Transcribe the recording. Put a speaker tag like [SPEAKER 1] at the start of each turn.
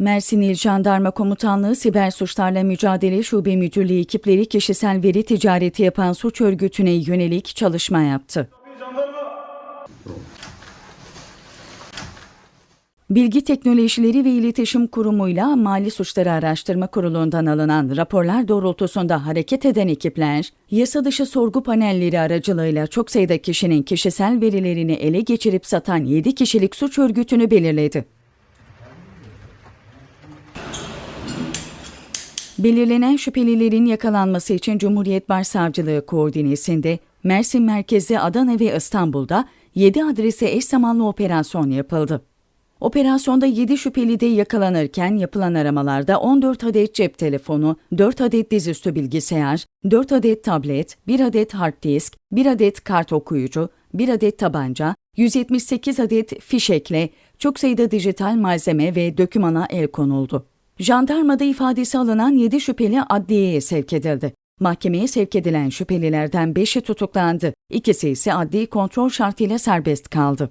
[SPEAKER 1] Mersin İl Jandarma Komutanlığı Siber Suçlarla Mücadele Şube Müdürlüğü ekipleri kişisel veri ticareti yapan suç örgütüne yönelik çalışma yaptı. Bilgi Teknolojileri ve İletişim Kurumu'yla Mali Suçları Araştırma Kurulu'ndan alınan raporlar doğrultusunda hareket eden ekipler, yasa dışı sorgu panelleri aracılığıyla çok sayıda kişinin kişisel verilerini ele geçirip satan 7 kişilik suç örgütünü belirledi. Belirlenen şüphelilerin yakalanması için Cumhuriyet Başsavcılığı koordinesinde Mersin merkezi Adana ve İstanbul'da 7 adrese eş zamanlı operasyon yapıldı. Operasyonda 7 şüpheli de yakalanırken yapılan aramalarda 14 adet cep telefonu, 4 adet dizüstü bilgisayar, 4 adet tablet, 1 adet hard disk, 1 adet kart okuyucu, 1 adet tabanca, 178 adet fişekle çok sayıda dijital malzeme ve dökümana el konuldu. Jandarmada ifadesi alınan 7 şüpheli adliyeye sevk edildi. Mahkemeye sevk edilen şüphelilerden 5'i tutuklandı. İkisi ise adli kontrol şartıyla serbest kaldı.